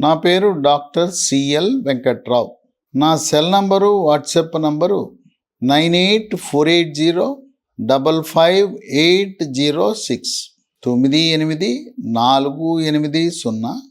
నా పేరు doctor CL Venkatrao. నా cell number WhatsApp number nine eight four eight zero double five eight zero six. తొమ్మిది ఎనిమిది నాలుగు ఎనిమిది సున్నా.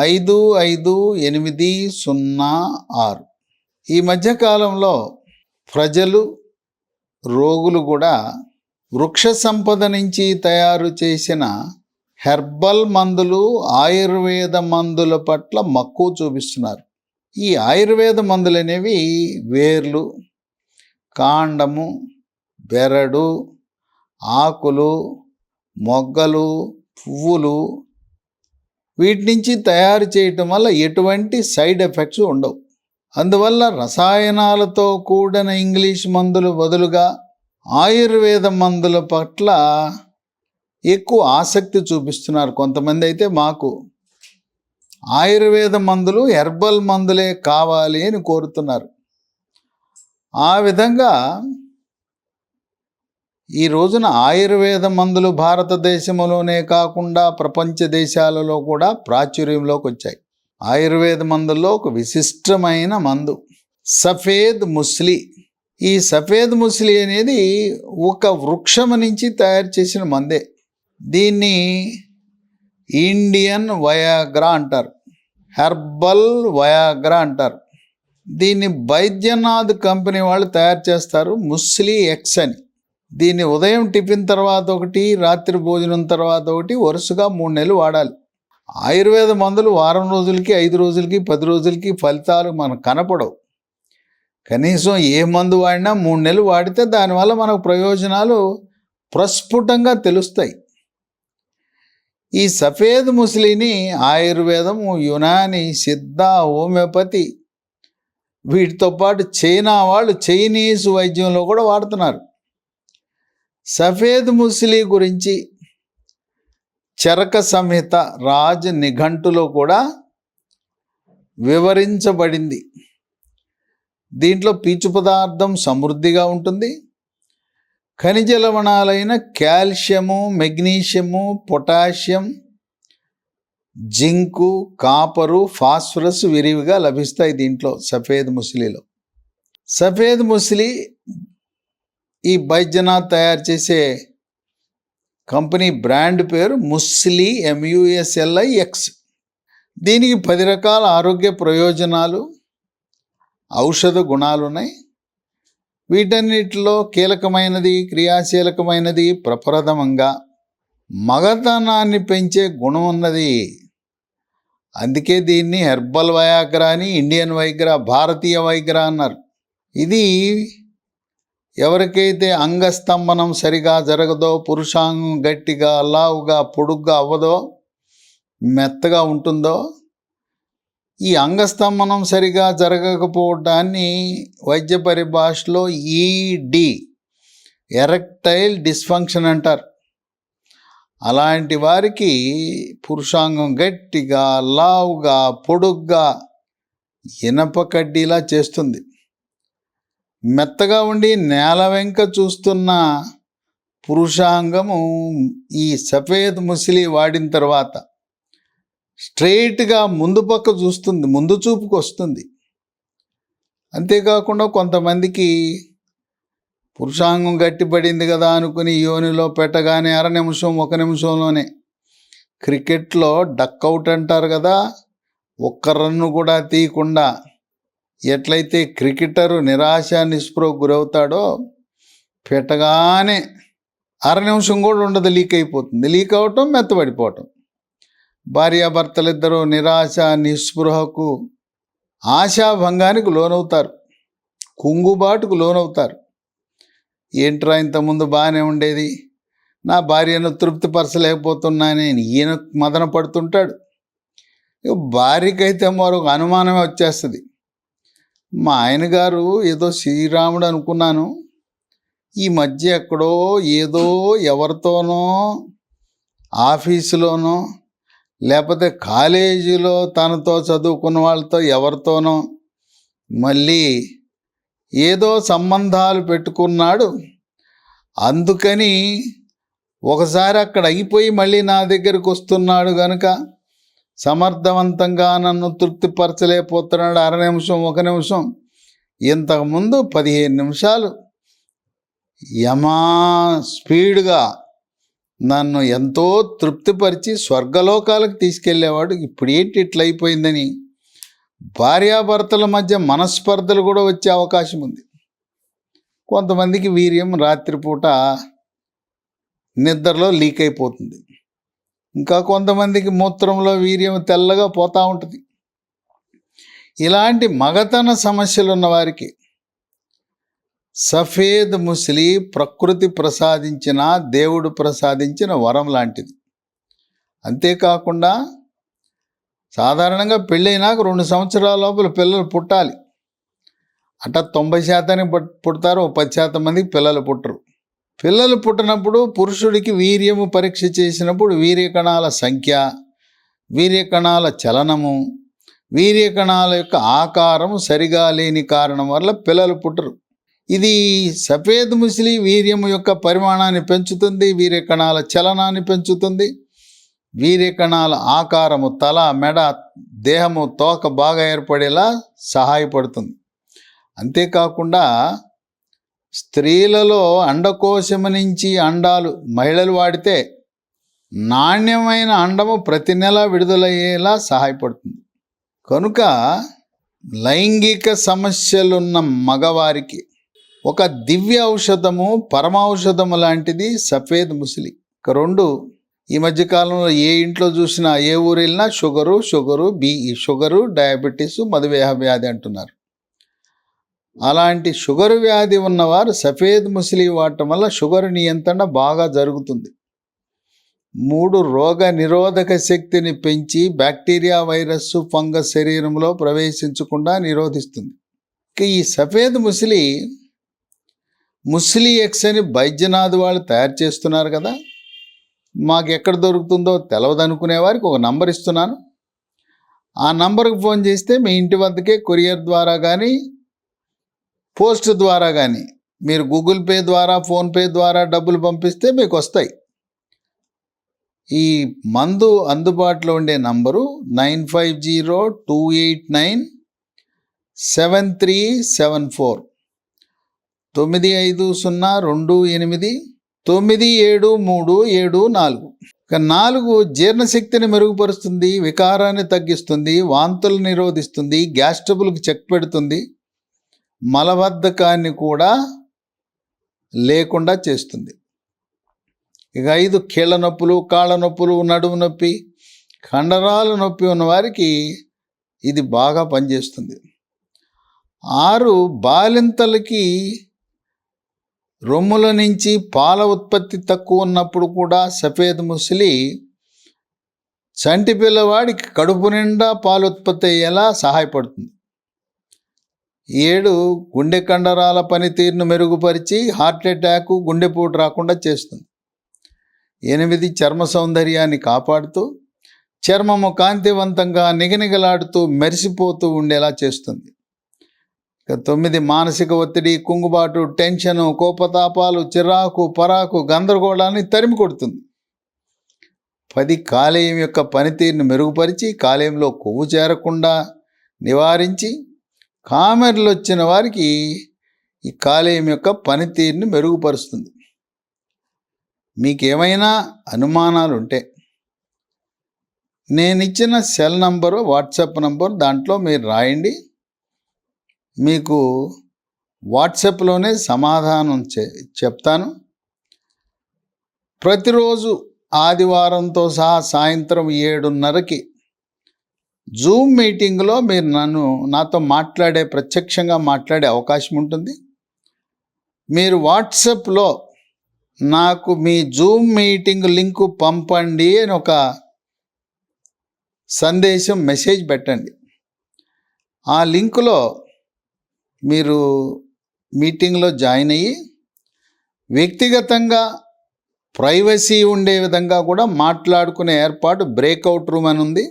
ఐదు ఐదు ఎనిమిది సున్నా ఆరు. ఈ మధ్యకాలంలో ప్రజలు రోగులు కూడా వృక్ష సంపద నుంచి తయారు చేసిన హెర్బల్ మందులు ఆయుర్వేద మందుల పట్ల మక్కువ చూపిస్తున్నారు. ఈ ఆయుర్వేద మందులు అనేవి వేర్లు కాండము బెరడు ఆకులు మొగ్గలు పువ్వులు వీటి నుంచి తయారు చేయటం వల్ల ఎటువంటి సైడ్ ఎఫెక్ట్స్ ఉండవు. అందువల్ల రసాయనాలతో కూడిన ఇంగ్లీష్ మందులు బదులుగా ఆయుర్వేద మందుల పట్ల ఎక్కువ ఆసక్తి చూపిస్తున్నారు కొంతమంది అయితే మాకు. ఆయుర్వేద మందులు హెర్బల్ మందులే కావాలి అని కోరుతున్నారు. ఆ విధంగా ఈ రోజున ఆయుర్వేద మందులు భారతదేశంలోనే కాకుండా ప్రపంచ దేశాలలో కూడా ప్రాచుర్యంలోకి వచ్చాయి. ఆయుర్వేద మందుల్లో ఒక విశిష్టమైన మందు సఫేద్ ముస్లి. ఈ సఫేద్ ముస్లి అనేది ఒక వృక్షం నుంచి తయారు చేసిన మందే. దీన్ని ఇండియన్ వయాగ్రా అంటారు. హెర్బల్ వయాగ్రా అంటారు. దీన్ని బైద్యనాథ్ కంపెనీ వాళ్ళు తయారు చేస్తారు ముస్లి ఎక్స్ అని. దీన్ని ఉదయం టిఫిన్ తర్వాత ఒకటి రాత్రి భోజనం తర్వాత ఒకటి వరుసగా మూడు నెలలు వాడాలి. ఆయుర్వేద మందులు వారం రోజులకి ఐదు రోజులకి పది రోజులకి ఫలితాలు మనకు కనపడవు. కనీసం ఏ మందు వాడినా మూడు నెలలు వాడితే దానివల్ల మనకు ప్రయోజనాలు ప్రస్ఫుటంగా తెలుస్తాయి. ఈ సఫేద్ ముస్లిని ఆయుర్వేదము యునాని సిద్ధ హోమియోపతి వీటితో పాటు చైనా వాళ్ళు చైనీస్ వైద్యంలో కూడా వాడుతున్నారు. సఫేద్ ముస్లి గురించి చరక సంహిత రాజ నిఘంటులో కూడా వివరించబడింది. దీంట్లో పీచు పదార్థం సమృద్ధిగా ఉంటుంది. ఖనిజ లవణాలైన calcium magnesium potassium zinc copper phosphorus విరివిగా లభిస్తాయి దీంట్లో సఫేద్ ముసలిలో. సఫేద్ ముసలి ఈ బైద్యనాథ్ తయారు చేసే కంపెనీ బ్రాండ్ పేరు ముస్లి ఎంయుఎస్ఎల్ఐ ఎక్స్ దీనికి పది రకాల ఆరోగ్య ప్రయోజనాలు ఔషధ గుణాలు ఉన్నాయి వీటన్నిటిలో కీలకమైనది క్రియాశీలకమైనది ప్రప్రథమంగా మగతనాన్ని పెంచే గుణం ఉన్నది. అందుకే దీన్ని హెర్బల్ వయాగ్రా అని ఇండియన్ వైగ్రా భారతీయ వైగ్రా అన్నారు. ఇది ఎవరికైతే అంగస్తంభనం సరిగా జరగదో పురుషాంగం గట్టిగా లావుగా పొడుగ్గా అవ్వదో మెత్తగా ఉంటుందో ఈ అంగస్తంభనం సరిగా జరగకపోవడాన్ని వైద్య పరిభాషలో ఈడి ఎరెక్టైల్ డిస్ఫంక్షన్ అంటారు. అలాంటి వారికి పురుషాంగం గట్టిగా లావుగా పొడుగ్గా ఇనప కడ్డీలా చేస్తుంది. మెత్తగా ఉండి నేల వెంక చూస్తున్న పురుషాంగము ఈ సఫేద్ ముసిలి వాడిన తర్వాత స్ట్రైట్గా ముందు పక్క చూస్తుంది ముందు చూపుకు వస్తుంది. అంతేకాకుండా కొంతమందికి పురుషాంగం గట్టిపడింది కదా అనుకుని యోనిలో పెట్టగానే అర నిమిషం ఒక నిమిషంలోనే క్రికెట్లో డక్అవుట్ అంటారు కదా ఒక్క రన్ను కూడా తీయకుండా ఎట్లయితే క్రికెటరు నిరాశ నిస్పృహకు గురవుతాడో పెట్టగానే అర నిమిషం కూడా ఉండదు లీక్ అయిపోతుంది. లీక్ అవటం మెత్తబడిపోవటం. భార్యాభర్తలిద్దరూ నిరాశ నిస్పృహకు ఆశాభంగానికి లోనవుతారు. కుంగుబాటుకు లోనవుతారు. ఏంట్రా ఇంతకుముందు బాగానే ఉండేది? నా భార్యను తృప్తిపరచలేకపోతున్నానే ఈయన మదన పడుతుంటాడు. భార్యకైతే మరొక అనుమానమే వచ్చేస్తుంది. మా ఆయన గారు ఏదో శ్రీరాముడు అనుకున్నాను. ఈ మధ్య ఎక్కడో ఏదో ఎవరితోనో ఆఫీసులోనో లేకపోతే కాలేజీలో తనతో చదువుకున్న వాళ్ళతో ఎవరితోనో మళ్ళీ ఏదో సంబంధాలు పెట్టుకున్నాడు. అందుకని ఒకసారి అక్కడ అయిపోయి మళ్ళీ నా దగ్గరికి వస్తున్నాడు కనుక సమర్థవంతంగా నన్ను తృప్తిపరచలేకపోతున్నాడు అర నిమిషం ఒక నిమిషం. ఇంతకుముందు పదిహేను నిమిషాలు యమా స్పీడ్గా నన్ను ఎంతో తృప్తిపరిచి స్వర్గలోకాలకు తీసుకెళ్ళేవాడు ఇప్పుడు ఏంటి ఇట్లా అయిపోయిందని భార్యాభర్తల మధ్య మనస్పర్ధలు కూడా వచ్చే అవకాశం ఉంది. కొంతమందికి వీర్యం రాత్రిపూట నిద్రలో లీక్ అయిపోతుంది ఇంకా కొంతమందికి మూత్రంలో వీర్యం తెల్లగా పోతూ ఉంటుంది. ఇలాంటి మగతన సమస్యలు ఉన్న వారికి సఫేద్ ముసలి ప్రకృతి ప్రసాదించిన దేవుడు ప్రసాదించిన వరం లాంటిది. అంతేకాకుండా సాధారణంగా పెళ్ళైనాక రెండు సంవత్సరాల లోపల పిల్లలు పుట్టాలి. అట తొంభై శాతానికి పుడతారు ఒక పది శాతం మందికి పిల్లలు పుట్టరు. పిల్లలు పుట్టినప్పుడు పురుషుడికి వీర్యము పరీక్ష చేసినప్పుడు వీర్యకణాల సంఖ్య వీర్యకణాల చలనము వీర్యకణాల యొక్క ఆకారం సరిగా లేని కారణం వల్ల పిల్లలు పుట్టరు. ఇది సఫేద్ ముసిలి వీర్యము యొక్క పరిమాణాన్ని పెంచుతుంది వీర్య కణాల చలనాన్ని పెంచుతుంది. వీర్య కణాల ఆకారము తల మెడ దేహము తోక బాగా ఏర్పడేలా సహాయపడుతుంది. అంతేకాకుండా స్త్రీలలో అండకోశము నుంచి అండాలు మహిళలు వాడితే నాణ్యమైన అండము ప్రతి నెల విడుదలయ్యేలా సహాయపడుతుంది. కనుక లైంగిక సమస్యలున్న మగవారికి ఒక దివ్య ఔషధము పరమౌషధము లాంటిది సఫేద్ ముసిలి. రెండు ఈ మధ్యకాలంలో ఏ ఇంట్లో చూసినా ఏ ఊరు వెళ్ళినా sugar sugar B sugar diabetes మధుమేహ వ్యాధి అంటున్నారు. అలాంటి షుగర్ వ్యాధి ఉన్నవారు సఫేద్ ముసిలి వాడటం వల్ల షుగర్ నియంత్రణ బాగా జరుగుతుంది. మూడు రోగ నిరోధక శక్తిని పెంచి బ్యాక్టీరియా వైరస్ ఫంగస్ శరీరంలో ప్రవేశించకుండా నిరోధిస్తుంది. ఈ సఫేద్ ముసిలి ముస్లి ఎక్స్ అని బైద్యనాథ్ వాళ్ళు తయారు చేస్తున్నారు కదా. మాకు ఎక్కడ దొరుకుతుందో తెలవదనుకునే వారికి ఒక నంబర్ ఇస్తున్నాను. ఆ నంబర్కి ఫోన్ చేస్తే మీ ఇంటి వద్దకే కొరియర్ ద్వారా కానీ పోస్ట్ ద్వారా కానీ మీరు గూగుల్ పే ద్వారా ఫోన్పే ద్వారా డబ్బులు పంపిస్తే మీకు వస్తాయి ఈ మందు అందుబాటులో ఉండే number nine five zero two eight nine seven three seven four. తొమ్మిది ఐదు సున్నా రెండు ఎనిమిది తొమ్మిది ఏడు మూడు ఏడు నాలుగు. ఇక నాలుగు జీర్ణశక్తిని మెరుగుపరుస్తుంది వికారాన్ని తగ్గిస్తుంది వాంతులు నిరోధిస్తుంది గ్యాస్ ట్రబుల్కి చెక్ పెడుతుంది మలబద్ధకాన్ని కూడా లేకుండా చేస్తుంది. ఇక ఐదు కీళ్ళ నొప్పులు కాళ్ళ నొప్పులు నడుము నొప్పి కండరాల నొప్పి ఉన్న వారికి ఇది బాగా పనిచేస్తుంది. ఆరు బాలింతలకి రొమ్ముల నుంచి పాల ఉత్పత్తి తక్కువ ఉన్నప్పుడు కూడా సఫేద్ ముసలి చంటి పిల్లవాడికి కడుపు నిండా పాలు ఉత్పత్తి అయ్యేలా సహాయపడుతుంది. ఏడు గుండె కండరాల పనితీరును మెరుగుపరిచి హార్ట్ అటాక్ గుండెపోటు రాకుండా చేస్తుంది. ఎనిమిది చర్మ సౌందర్యాన్ని కాపాడుతూ చర్మము కాంతివంతంగా నిగనిగలాడుతూ మెరిసిపోతూ ఉండేలా చేస్తుంది. ఇక తొమ్మిది మానసిక ఒత్తిడి కుంగుబాటు టెన్షను కోపతాపాలు చిరాకు పరాకు గందరగోళాన్ని తరిమి కొడుతుంది. పది కాలేయం యొక్క పనితీరును మెరుగుపరిచి కాలేయంలో కొవ్వు చేరకుండా నివారించి కామెర్లు వచ్చిన వారికి ఈ కాలేయం యొక్క పనితీరుని మెరుగుపరుస్తుంది. మీకేమైనా అనుమానాలు ఉంటే నేను ఇచ్చిన సెల్ నంబరు వాట్సాప్ నంబర్ దాంట్లో మీరు రాయండి. మీకు వాట్సాప్లోనే సమాధానం చె చెప్తాను. ప్రతిరోజు ఆదివారంతో సహా సాయంత్రం ఏడున్నరకి జూమ్ మీటింగ్లో మీరు నన్ను నాతో మాట్లాడే ప్రత్యక్షంగా మాట్లాడే అవకాశం ఉంటుంది. మీరు వాట్సాప్లో నాకు మీ జూమ్ మీటింగ్ లింకు పంపండి అని ఒక సందేశం మెసేజ్ పెట్టండి. ఆ లింకులో మీరు మీటింగ్లో జాయిన్ అయ్యి వ్యక్తిగతంగా ప్రైవసీ ఉండే విధంగా కూడా మాట్లాడుకునే ఏర్పాటు బ్రేక్అవుట్ రూమ్ అని ఉంది.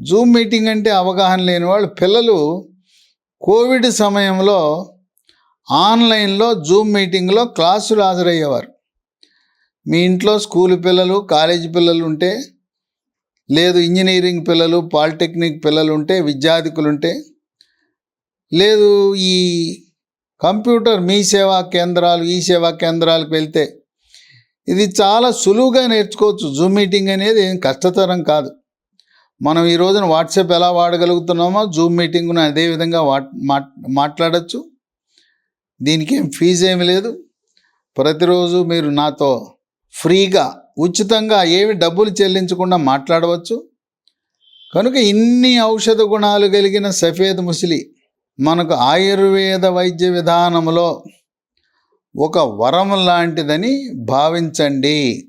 జూమ్ మీటింగ్ అంటే అవగాహన లేని వాళ్ళు పిల్లలు కోవిడ్ సమయంలో ఆన్లైన్లో జూమ్ మీటింగ్లో క్లాసులు హాజరయ్యేవారు. మీ ఇంట్లో స్కూల్ పిల్లలు కాలేజీ పిల్లలు ఉంటే లేదు ఇంజనీరింగ్ పిల్లలు పాలిటెక్నిక్ పిల్లలు ఉంటే విద్యార్థికులు ఉంటే లేదు ఈ కంప్యూటర్ మీ సేవా కేంద్రాలు ఈ సేవా కేంద్రాలకు వెళ్తే ఇది చాలా సులువుగా నేర్చుకోవచ్చు. జూమ్ మీటింగ్ అనేది ఏం కష్టతరం కాదు. మనం ఈ రోజున వాట్సాప్ ఎలా వాడగలుగుతున్నామో జూమ్ మీటింగ్ను అదేవిధంగా వాట్ మాట్ మాట్లాడచ్చు. దీనికి ఏం ఫీజు ఏమి లేదు. ప్రతిరోజు మీరు నాతో ఫ్రీగా ఉచితంగా ఏమి డబ్బులు చెల్లించకుండా మాట్లాడవచ్చు. కనుక ఇన్ని ఔషధ గుణాలు కలిగిన సఫేద్ ముసిలి మనకు ఆయుర్వేద వైద్య విధానంలో ఒక వరం లాంటిదని భావించండి.